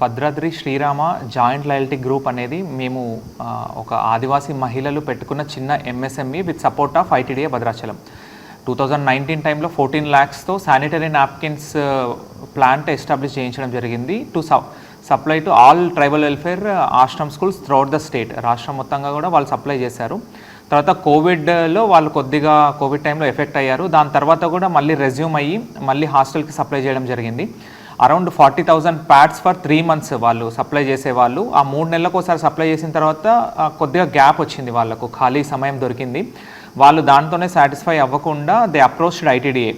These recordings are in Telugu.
Bhadradri Srirama joint loyalty group అనేది మేము ఒక ఆదివాసీ మహిళలు పెట్టుకున్న చిన్న MSME with support of ITDA Bhadrachalam. Two thousand nineteen టైంలో ఫోర్టీన్ ల్యాక్స్తో శానిటరీ నాప్కిన్స్ ప్లాంట్ ఎస్టాబ్లిష్ చేయించడం జరిగింది. To supply to all tribal welfare ashram schools throughout the state. రాష్ట్రం మొత్తంగా కూడా వాళ్ళు సప్లై చేశారు. తర్వాత కోవిడ్లో వాళ్ళు కొద్దిగా కోవిడ్ టైంలో ఎఫెక్ట్ అయ్యారు. దాని తర్వాత కూడా మళ్ళీ రెజ్యూమ్ అయ్యి మళ్ళీ హాస్టల్కి సప్లై చేయడం జరిగింది. Around forty thousand pads for three months వాళ్ళు సప్లై చేసేవాళ్ళు. ఆ మూడు నెలలకు ఒకసారి సప్లై చేసిన తర్వాత కొద్దిగా గ్యాప్ వచ్చింది వాళ్ళకు. ఖాళీ సమయం దొరికింది. వాళ్ళు దాంతోనే సాటిస్ఫై అవ్వకుండా దే అప్రోచ్డ్ ఐటీడీఏ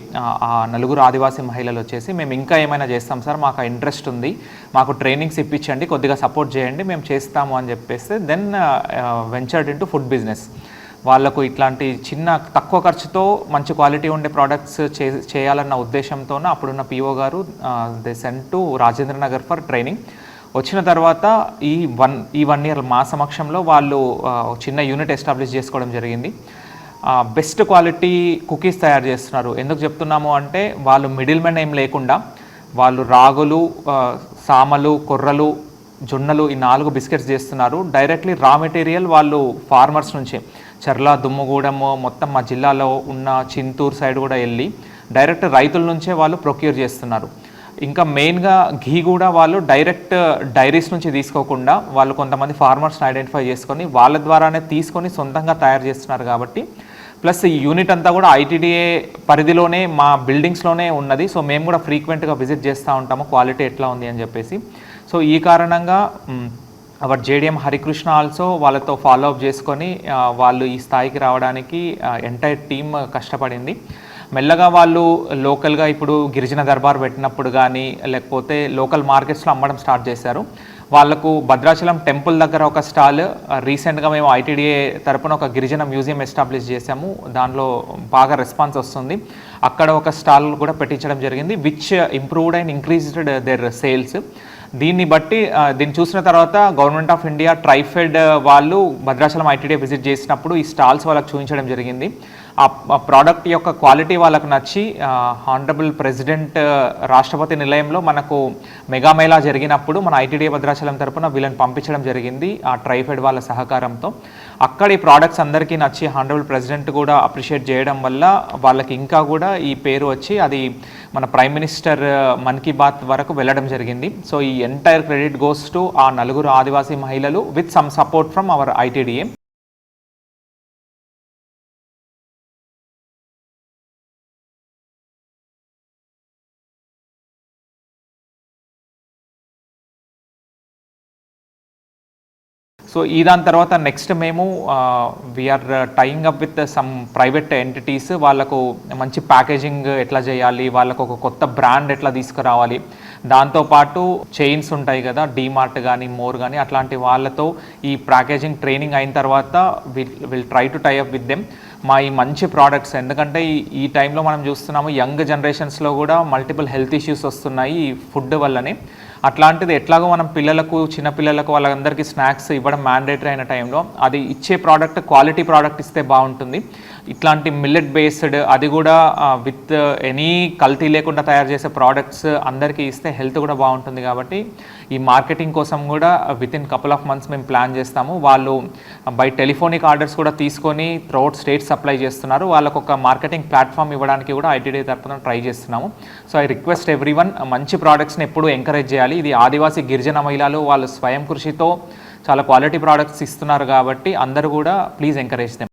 ఆ నలుగురు ఆదివాసీ మహిళలు వచ్చేసి మేము ఇంకా ఏమైనా చేస్తాం సార్ మాకు ఇంట్రెస్ట్ ఉంది మాకు ట్రైనింగ్స్ ఇప్పించండి కొద్దిగా సపోర్ట్ చేయండి మేము చేస్తాము అని చెప్పేసి then ventured into food business వాళ్ళకు ఇట్లాంటి చిన్న తక్కువ ఖర్చుతో మంచి క్వాలిటీ ఉండే ప్రోడక్ట్స్ చే చేయాలన్న ఉద్దేశంతోన అప్పుడున్న పిఓ గారు they sent to Rajendra Nagar for training వచ్చిన తర్వాత ఈ వన్ ఈ వన్ ఇయర్ మా సమక్షంలో వాళ్ళు చిన్న యూనిట్ ఎస్టాబ్లిష్ చేసుకోవడం జరిగింది. బెస్ట్ క్వాలిటీ కుకీస్ తయారు చేస్తున్నారు. ఎందుకు చెప్తున్నాము అంటే వాళ్ళు మిడిల్ మెన్ ఏం లేకుండా వాళ్ళు రాగులు సామలు కొర్రలు జొన్నలు ఈ నాలుగు బిస్కెట్స్ చేస్తున్నారు. డైరెక్ట్లీ రా మెటీరియల్ వాళ్ళు ఫార్మర్స్ నుంచి. చర్ల దుమ్ముగూడెము మొత్తం మా జిల్లాలో ఉన్న చింతూరు సైడ్ కూడా వెళ్ళి డైరెక్ట్ రైతుల నుంచే వాళ్ళు ప్రొక్యూర్ చేస్తున్నారు. ఇంకా మెయిన్గా ఘీ కూడా వాళ్ళు డైరెక్ట్ డైరీస్ నుంచి తీసుకోకుండా వాళ్ళు కొంతమంది ఫార్మర్స్ని ఐడెంటిఫై చేసుకొని వాళ్ళ ద్వారానే తీసుకొని సొంతంగా తయారు చేస్తున్నారు కాబట్టి ప్లస్ ఈ యూనిట్ అంతా కూడా ఐటీడీఏ పరిధిలోనే మా బిల్డింగ్స్లోనే ఉన్నది. సో మేము కూడా ఫ్రీక్వెంట్గా విజిట్ చేస్తూ ఉంటాము. క్వాలిటీ ఎట్లా ఉంది అని చెప్పేసి. సో ఈ కారణంగా అవర్ జేడిఎం హరికృష్ణ ఆల్సో వాళ్ళతో ఫాలో అప్ చేసుకొని వాళ్ళు ఈ స్థాయికి రావడానికి ఎంటైర్ టీమ్ కష్టపడింది. మెల్లగా వాళ్ళు లోకల్గా ఇప్పుడు గిరిజన దర్బార్ పెట్టినప్పుడు కానీ లేకపోతే లోకల్ మార్కెట్స్లో అమ్మడం స్టార్ట్ చేశారు. వాళ్ళకు భద్రాచలం టెంపుల్ దగ్గర ఒక స్టాల్ రీసెంట్గా మేము ఐటీడీఏ తరపున ఒక గిరిజన మ్యూజియం ఎస్టాబ్లిష్ చేశాము. దానిలో బాగా రెస్పాన్స్ వస్తుంది. అక్కడ ఒక స్టాల్ కూడా పెట్టించడం జరిగింది which improved and increased their sales దీన్ని బట్టి దీన్ని చూసిన తర్వాత గవర్నమెంట్ ఆఫ్ ఇండియా ట్రైఫెడ్ వాళ్ళు భద్రాచలం ఐటీడీ విజిట్ చేసినప్పుడు ఈ స్టాల్స్ వాళ్ళకి చూపించడం జరిగింది. ఆ ప్రోడక్ట్ యొక్క క్వాలిటీ వాళ్ళకు నచ్చి హానరబుల్ ప్రెసిడెంట్ రాష్ట్రపతి నిలయంలో మనకు మెగామేళా జరిగినప్పుడు మన ఐటీడీ భద్రాచలం తరపున వీళ్ళని పంపించడం జరిగింది ఆ ట్రైఫెడ్ వాళ్ళ సహకారంతో. అక్కడ ఈ ప్రోడక్ట్స్ అందరికీ నచ్చి హానరబుల్ ప్రెసిడెంట్ కూడా అప్రిషియేట్ చేయడం వల్ల వాళ్ళకి ఇంకా కూడా ఈ పేరు వచ్చి అది మన ప్రైమ్ మినిస్టర్ మన్ కీ బాత్ వరకు వెళ్ళడం జరిగింది. సో ఈ ఎంటైర్ క్రెడిట్ గోస్ టు ఆ నలుగురు ఆదివాసీ మహిళలు with some support from our ITDA so ఈ దాని తర్వాత నెక్స్ట్ మేము we're tying up with some private entities వాళ్ళకు మంచి ప్యాకేజింగ్ ఎట్లా చేయాలి? వాళ్ళకు ఒక కొత్త బ్రాండ్ ఎట్లా తీసుకురావాలి? దాంతోపాటు చైన్స్ ఉంటాయి కదా డీమార్ట్ కానీ మోర్ కానీ అట్లాంటి వాళ్ళతో ఈ ప్యాకేజింగ్ ట్రైనింగ్ అయిన తర్వాత will will try to tie up with them మా ఈ మంచి ప్రోడక్ట్స్ ఎందుకంటే ఈ ఈ టైంలో మనం చూస్తున్నాము యంగ్ జనరేషన్స్లో కూడా మల్టిపుల్ హెల్త్ ఇష్యూస్ వస్తున్నాయి ఈ ఫుడ్ వల్లనే. అట్లాంటిది ఎట్లాగో మనం పిల్లలకు చిన్న పిల్లలకు వాళ్ళందరికీ స్నాక్స్ ఇవ్వడం మ్యాండేటరీ అయిన టైంలో అది ఇచ్చే ప్రోడక్ట్ క్వాలిటీ ప్రోడక్ట్ ఇస్తే బాగుంటుంది. ఇట్లాంటి మిల్లెట్ బేస్డ్ అది కూడా విత్ ఎనీ కల్తీ లేకుండా తయారు చేసే ప్రోడక్ట్స్ అందరికీ ఇస్తే హెల్త్ కూడా బాగుంటుంది కాబట్టి ఈ మార్కెటింగ్ కోసం కూడా with in couple of months మేము ప్లాన్ చేస్తాము. వాళ్ళు బై టెలిఫోనిక్ ఆర్డర్స్ కూడా తీసుకొని త్రౌట్ స్టేట్ సప్లై చేస్తున్నారు. వాళ్ళకు ఒక మార్కెటింగ్ ప్లాట్ఫామ్ ఇవ్వడానికి కూడా ఐటీడీ తరపున ట్రై చేస్తున్నాము. So I request everyone మంచి ప్రోడక్ట్స్ని ఎప్పుడు ఎంకరేజ్ చేయాలి. ఇది ఆదివాసీ గిరిజన మహిళలు వాళ్ళు స్వయం కృషితో చాలా క్వాలిటీ ప్రోడక్ట్స్ ఇస్తున్నారు కాబట్టి అందరూ కూడా ప్లీజ్ ఎంకరేజ్ దెమ్